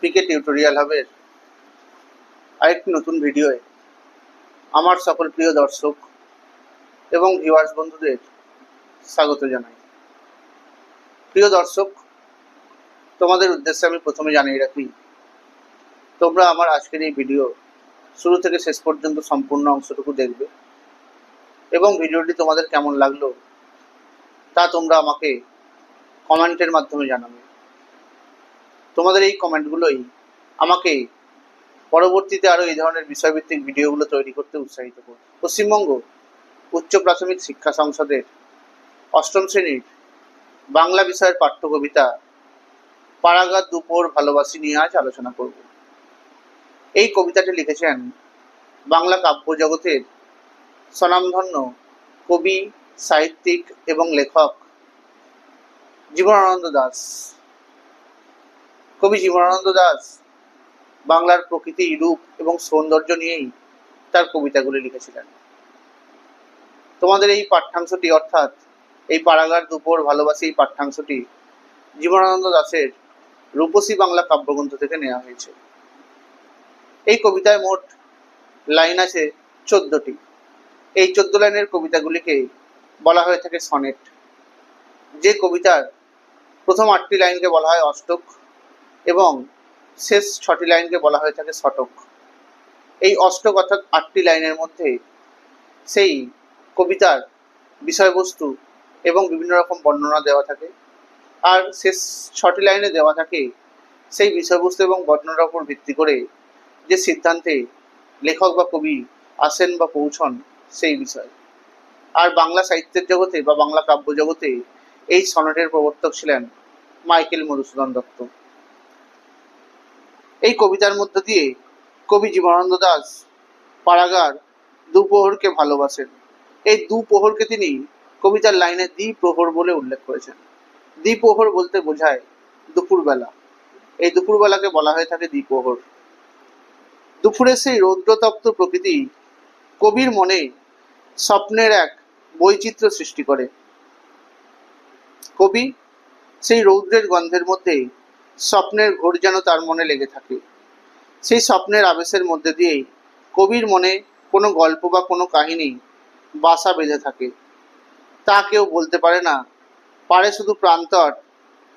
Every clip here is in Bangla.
পিকে টিউটোরিয়াল হাবের আরেকটি নতুন ভিডিওয়ে আমার সকল প্রিয় দর্শক এবং ভিউয়ার্স বন্ধুদের স্বাগত জানাই। প্রিয় দর্শক, তোমাদের উদ্দেশ্যে আমি প্রথমে জানিয়ে রাখি, তোমরা আমার আজকের এই ভিডিও শুরু থেকে শেষ পর্যন্ত সম্পূর্ণ অংশটুকু দেখবে এবং ভিডিওটি তোমাদের কেমন লাগল তা তোমরা আমাকে কমেন্টের মাধ্যমে জানাবে। তোমাদের এই কমেন্টগুলোই আমাকে পরবর্তীতে আরও এই ধরনের বিষয়ভিত্তিক ভিডিওগুলো তৈরি করতে উৎসাহিত করবে। পশ্চিমবঙ্গ উচ্চ প্রাথমিক শিক্ষা সংসদের অষ্টম শ্রেণির বাংলা বিষয়ের পাঠ্য কবিতা পাড়াগার দুপুর ভালোবাসি নিয়ে আজ আলোচনা করব। এই কবিতাটি লিখেছেন বাংলা কাব্য জগতের স্বনামধন্য কবি, সাহিত্যিক এবং লেখক জীবনানন্দ দাস। কবি জীবনানন্দ দাস বাংলার প্রকৃতি রূপ এবং সৌন্দর্য নিয়েই তার কবিতাগুলি লিখেছিলেন। তোমাদের এই পাঠ্যাংশটি অর্থাৎ এই পাড়াগার দুপুর ভালোবাসি এই পাঠ্যাংশটি জীবনানন্দ দাসের রূপসী বাংলা কাব্যগ্রন্থ থেকে নেওয়া হয়েছে। এই কবিতায় মোট লাইন আছে চোদ্দটি। এই চোদ্দ লাইনের কবিতাগুলিকে বলা হয়ে থাকে সনেট। যে কবিতার প্রথম আটটি লাইনকে বলা হয় অষ্টক এবং শেষ ছটি লাইনকে বলা হয়ে থাকে শতক এই অষ্টক অর্থাৎ আটটি লাইনের মধ্যে সেই কবিতার বিষয়বস্তু এবং বিভিন্ন রকম বর্ণনা দেওয়া থাকে। আর শেষ ছটি লাইনে দেওয়া থাকে সেই বিষয়বস্তু এবং বর্ণনার উপর ভিত্তি করে যে সিদ্ধান্তে লেখক বা কবি আসেন বা পৌঁছন সেই বিষয়। আর বাংলা সাহিত্যের জগতে বা বাংলা কাব্য জগতে এই সনেটের প্রবর্তক ছিলেন মাইকেল মধুসূদন দত্ত। এই কবিতার মধ্য দিয়ে কবি জীবনানন্দ দাস পাড়াগার দুপ্রহরকে ভালোবাসেন। এই দুপ্রহরকে তিনি কবিতার লাইনে দ্বিপ্রহর বলে উল্লেখ করেছেন। দ্বিপ্রহর বলতে বোঝায় দুপুরবেলা। এই দুপুরবেলাকে বলা হয়ে থাকে দ্বিপ্রহর। দুপুরের সেই রৌদ্রতপ্ত প্রকৃতি কবির মনে স্বপ্নের এক বৈচিত্র্য সৃষ্টি করে। কবি সেই রৌদ্রের গন্ধের মধ্যে স্বপ্নের ঘোর যেন তার মনে লেগে থাকে। সেই স্বপ্নের আবেশের মধ্যে দিয়েই কবির মনে কোনো গল্প বা কোনো কাহিনী বাসা বেঁধে থাকে। তা কেউ বলতে পারে না। পারে শুধু প্রান্তর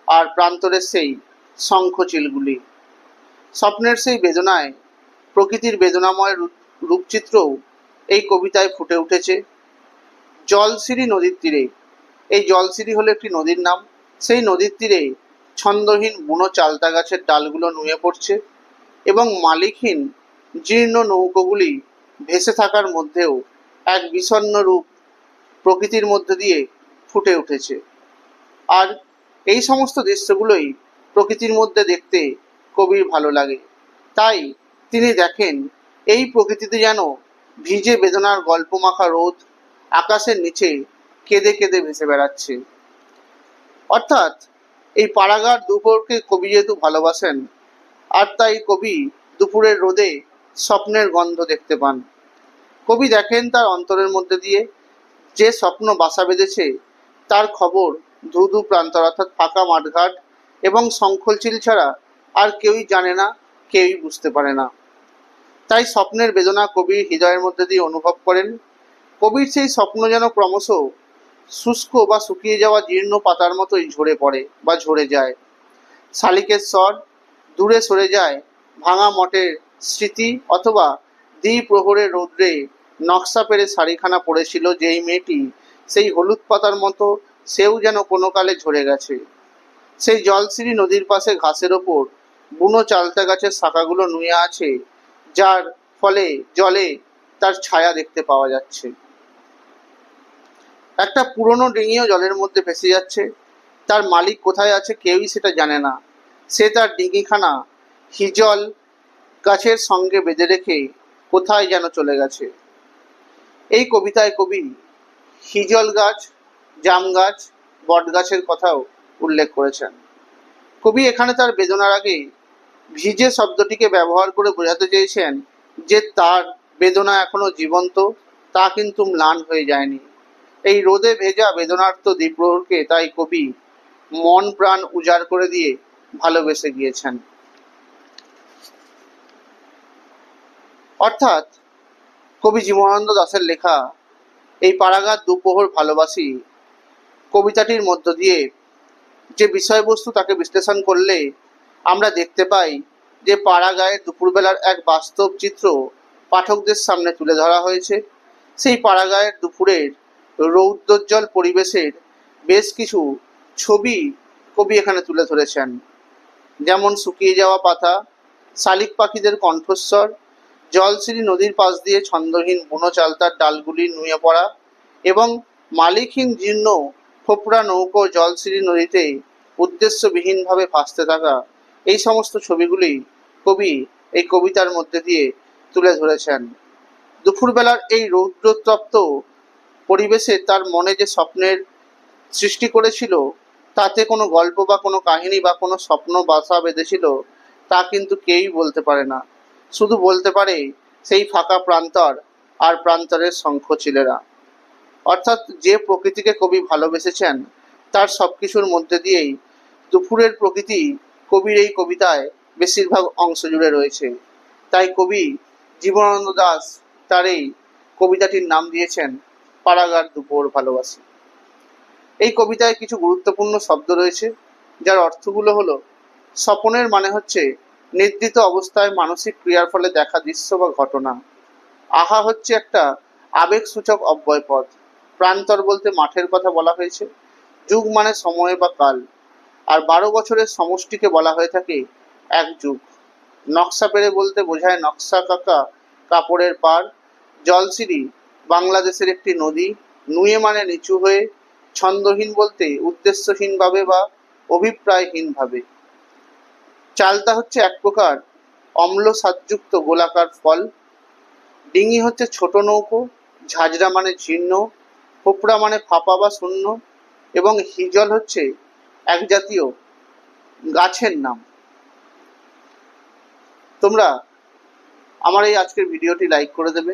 আর প্রান্তরের সেই শঙ্খ চিলগুলি। স্বপ্নের সেই বেদনায়, প্রকৃতির বেদনাময় রূপ- রূপচিত্রও এই কবিতায় ফুটে উঠেছে। জলসিরি নদীর তীরে, এই জলসিরি হলো একটি নদীর নাম। সেই নদীর তীরে ছন্দহীন বুনো চালতা গাছের ডালগুলো নুয়ে পড়ছে এবং মালিকহীন জীর্ণ নৌকোগুলি ভেসে থাকার মধ্যেও এক বিষণ্ণ রূপ প্রকৃতির মধ্যে দিয়ে ফুটে উঠেছে। আর এই সমস্ত দৃশ্যগুলোই প্রকৃতির মধ্যে দেখতে কবির ভালো লাগে। তাই তিনি দেখেন, এই প্রকৃতিতে যেন ভিজে বেদনার গল্প মাখা রোদ আকাশের নিচে কেঁদে কেঁদে ভেসে বেড়াচ্ছে। অর্থাৎ এই পাড়াগার দুপুরকে কবি যেহেতু ভালোবাসেন, আর তাই কবি দুপুরের রোদে স্বপ্নের গন্ধ দেখতে পান। কবি দেখেন তার অন্তরের মধ্যে দিয়ে যে স্বপ্ন বাসা বেঁধেছে, তার খবর ধু ধু প্রান্তর অর্থাৎ ফাঁকা মাঠঘাট এবং শঙ্খলচিল ছাড়া আর কেউই জানে না, কেউই বুঝতে পারে না। তাই স্বপ্নের বেদনা কবির হৃদয়ের মধ্যে দিয়ে অনুভব করেন। কবির সেই স্বপ্ন যেন ক্রমশ শুষ্ক বা শুকিয়ে যাওয়া জীর্ণ পাতার মতোই ঝরে পড়ে বা ঝরে যায়। শালিকের স্বর দূরে সরে যায়, ভাঙা মঠের স্মৃতি অথবা দ্বিপ্রহরের রৌদ্রে নকশা পেরে শাড়িখানা পড়েছিল যেই মেয়েটি। সেই হলুদ পাতার মতো সেও যেন কোনো কালে ঝরে গেছে। সেই জলসিরি নদীর পাশে ঘাসের ওপর বুনো চালতা গাছের শাখাগুলো নুয়ে আছে, যার ফলে জলে তার ছায়া দেখতে পাওয়া যাচ্ছে। একটা পুরনো ডিঙিও জলের মধ্যে ভেসে যাচ্ছে। তার মালিক কোথায় আছে কেউই সেটা জানে না। সে তার ডিঙিখানা হিজল গাছের সঙ্গে বেঁধে রেখে কোথায় যেন চলে গেছে। এই কবিতায় কবি হিজল গাছ, জাম গাছ, বট গাছের কথাও উল্লেখ করেছেন। কবি এখানে তার বেদনার আগে ভিজে শব্দটিকে ব্যবহার করে বোঝাতে চেয়েছেন যে তার বেদনা এখনও জীবন্ত, তা কিন্তু ম্লান হয়ে যায়নি। এই রোদে ভেজা বেদনার্ত দ্বীপ্রহরকে তাই কবি মন প্রাণ উজাড় করে দিয়ে ভালোবেসে গিয়েছেন অর্থাৎ কবি জীবনানন্দ দাসের লেখা এই পাড়াগার দুপোহর ভালোবাসি কবিতাটির মধ্য দিয়ে যে বিষয়বস্তু তাকে বিশ্লেষণ করলে আমরা দেখতে পাই যে পাড়াগাঁয়ের দুপুরবেলার এক বাস্তব চিত্র পাঠকদের সামনে তুলে ধরা হয়েছে। সেই পাড়াগাঁয়ের দুপুরের রৌদ্রোজ্জ্বল পরিবেশের বেশ কিছু ছবি কবি এখানে তুলে ধরেছেন। যেমন শুকিয়ে যাওয়া পাতা, শালিক পাখিদের কণ্ঠস্বর, জলশ্রী নদীর পাশ দিয়ে ছন্দহীন বুনো চালতার ডালগুলি নুয়ে পড়া এবং মালিকহীন জীর্ণ ফোপড়া নৌকো জলশ্রী নদীতে উদ্দেশ্যবিহীনভাবে ভাসতে থাকা এই সমস্ত ছবিগুলি কবি এই কবিতার মধ্যে দিয়ে তুলে ধরেছেন। দুপুরবেলার এই রৌদ্রতপ্ত পরিবেশে তার মনে যে স্বপ্নের সৃষ্টি করেছিল, তাতে কোনো গল্প বা কোনো কাহিনী বা কোনো স্বপ্ন বাসা বেঁধেছিল, তা কিন্তু কেউই বলতে পারে না। শুধু বলতে পারে, সেই ফাঁকা প্রান্তর আর প্রান্তরের শঙ্খ শঙ্খচিলেরা। অর্থাৎ যে প্রকৃতিকে কবি ভালোবেসেছেন, তার সব কিছুর মধ্যে দিয়েই দুপুরের প্রকৃতি কবির এই কবিতায় বেশিরভাগ অংশ জুড়ে রয়েছে। তাই কবি জীবনানন্দ দাস তার এই কবিতাটির নাম দিয়েছেন পাড়াগার দুপুর ভালোবাসি। এই কবিতায় কিছু গুরুত্বপূর্ণ শব্দ রয়েছে, যার অর্থগুলো হলো, স্বপনের মানে হচ্ছে নির্দিত অবস্থায় মানসিক ক্রিয়ার ফলে দেখা দৃশ্য বা ঘটনা। আহা হচ্ছে একটা আবেগসূচক অব্যয়পদ প্রান্তর বলতে মাঠের কথা বলা হয়েছে, যুগ মানে সময় বা কাল। আর বারো বছরের সমষ্টিকে বলা হয়ে থাকে এক যুগ। নকশা পেরে বলতে বোঝায় নকশা কাকা কাপড়ের পার জলসিরি বাংলাদেশের একটি নদী, নুয়ে মানে নিচু হয়ে ছন্দহীন বলতে উদ্দেশ্যহীনভাবে বা অভিপ্রায়হীনভাবে। চালতা হচ্ছে এক প্রকার অম্ল স্বাদযুক্ত গোলাকার ফল। ডিঙি হচ্ছে ছোট নৌকো, ঝাঁঝরা মানে জীর্ণ হোপড়া মানে ফাঁপা বা শূন্য, এবং হিজল হচ্ছে এক জাতীয় গাছের নাম। তোমরা আমার এই আজকের ভিডিওটি লাইক করে দেবে।